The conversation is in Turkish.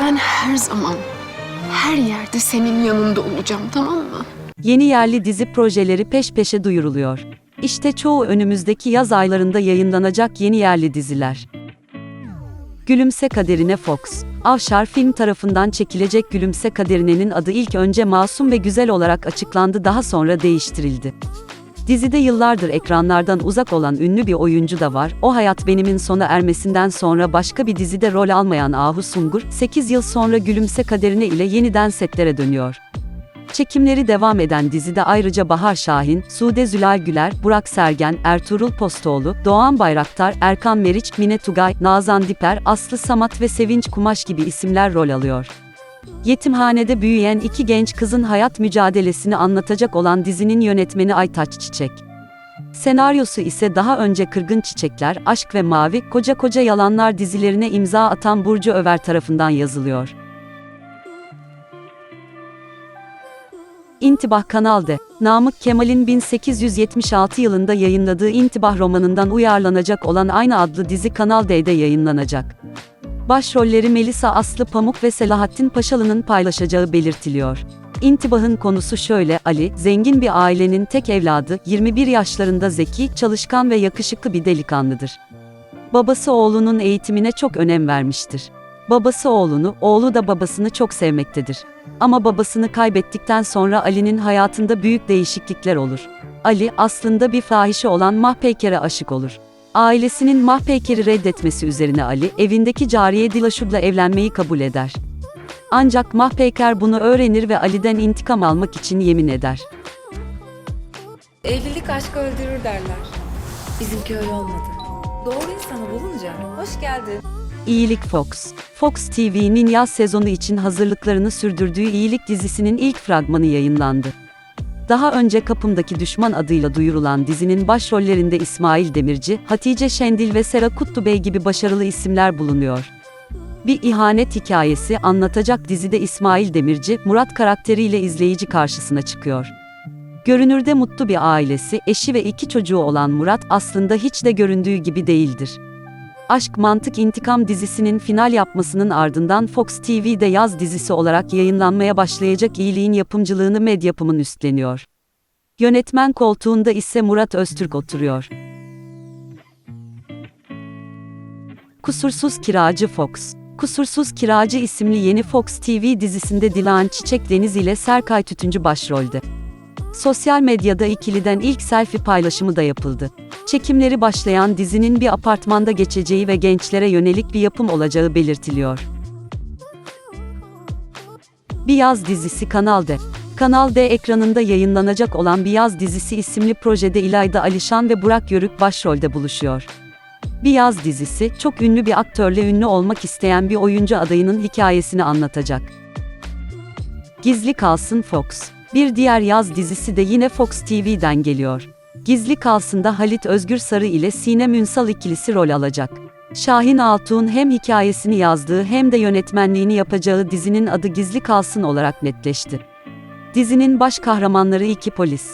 Ben her zaman, her yerde senin yanında olacağım tamam mı? Yeni yerli dizi projeleri peş peşe duyuruluyor. İşte çoğu önümüzdeki yaz aylarında yayınlanacak yeni yerli diziler. Gülümse Kaderine Fox. Avşar Film tarafından çekilecek Gülümse Kaderine'nin adı ilk önce masum ve güzel olarak açıklandı daha sonra değiştirildi. Dizide yıllardır ekranlardan uzak olan ünlü bir oyuncu da var. O Hayat Benim'in sona ermesinden sonra başka bir dizide rol almayan Ahu Sungur, 8 yıl sonra Gülümse Kaderine ile yeniden setlere dönüyor. Çekimleri devam eden dizide ayrıca Bahar Şahin, Sude Zülal Güler, Burak Sergen, Ertuğrul Postoğlu, Doğan Bayraktar, Erkan Meriç, Mine Tugay, Nazan Diper, Aslı Samat ve Sevinç Kumaş gibi isimler rol alıyor. Yetimhanede büyüyen iki genç kızın hayat mücadelesini anlatacak olan dizinin yönetmeni Aytaç Çiçek. Senaryosu ise daha önce Kırgın Çiçekler, Aşk ve Mavi, Koca Koca Yalanlar dizilerine imza atan Burcu Över tarafından yazılıyor. İntibah Kanal D. Namık Kemal'in 1876 yılında yayınladığı İntibah romanından uyarlanacak olan aynı adlı dizi Kanal D'de yayınlanacak. Başrolleri Melisa Aslı Pamuk ve Selahattin Paşalı'nın paylaşacağı belirtiliyor. İntibahın konusu şöyle, Ali, zengin bir ailenin tek evladı, 21 yaşlarında zeki, çalışkan ve yakışıklı bir delikanlıdır. Babası oğlunun eğitimine çok önem vermiştir. Babası oğlunu, oğlu da babasını çok sevmektedir. Ama babasını kaybettikten sonra Ali'nin hayatında büyük değişiklikler olur. Ali, aslında bir fahişe olan Mahpeyker'e aşık olur. Ailesinin Mahpeyker'i reddetmesi üzerine Ali, evindeki cariye Dilaşub'la evlenmeyi kabul eder. Ancak Mahpeyker bunu öğrenir ve Ali'den intikam almak için yemin eder. Evlilik aşkı öldürür derler. Bizimki öyle olmadı. Doğru insanı bulunca hoş geldin. İyilik Fox. Fox TV'nin yaz sezonu için hazırlıklarını sürdürdüğü İyilik dizisinin ilk fragmanı yayınlandı. Daha önce Kapımdaki Düşman adıyla duyurulan dizinin başrollerinde İsmail Demirci, Hatice Şendil ve Sera Kutlubey gibi başarılı isimler bulunuyor. Bir ihanet hikayesi anlatacak dizide İsmail Demirci, Murat karakteriyle izleyici karşısına çıkıyor. Görünürde mutlu bir ailesi, eşi ve iki çocuğu olan Murat aslında hiç de göründüğü gibi değildir. Aşk Mantık İntikam dizisinin final yapmasının ardından Fox TV'de yaz dizisi olarak yayınlanmaya başlayacak iyiliğin yapımcılığını Medyapım'ın üstleniyor. Yönetmen koltuğunda ise Murat Öztürk oturuyor. Kusursuz Kiracı Fox Kusursuz Kiracı isimli yeni Fox TV dizisinde Dilan Çiçek Deniz ile Serkay Tütüncü başrolde. Sosyal medyada ikiliden ilk selfie paylaşımı da yapıldı. Çekimleri başlayan dizinin bir apartmanda geçeceği ve gençlere yönelik bir yapım olacağı belirtiliyor. Bir yaz dizisi Kanal D. Kanal D ekranında yayınlanacak olan Bir Yaz dizisi isimli projede İlayda Alişan ve Burak Yörük başrolde buluşuyor. Bir Yaz dizisi, çok ünlü bir aktörle ünlü olmak isteyen bir oyuncu adayının hikayesini anlatacak. Gizli Kalsın Fox. Bir diğer yaz dizisi de yine Fox TV'den geliyor. Gizli Kalsın'da Halit Özgür Sarı ile Sinem Ünsal ikilisi rol alacak. Şahin Altun hem hikayesini yazdığı hem de yönetmenliğini yapacağı dizinin adı Gizli Kalsın olarak netleşti. Dizinin baş kahramanları iki polis.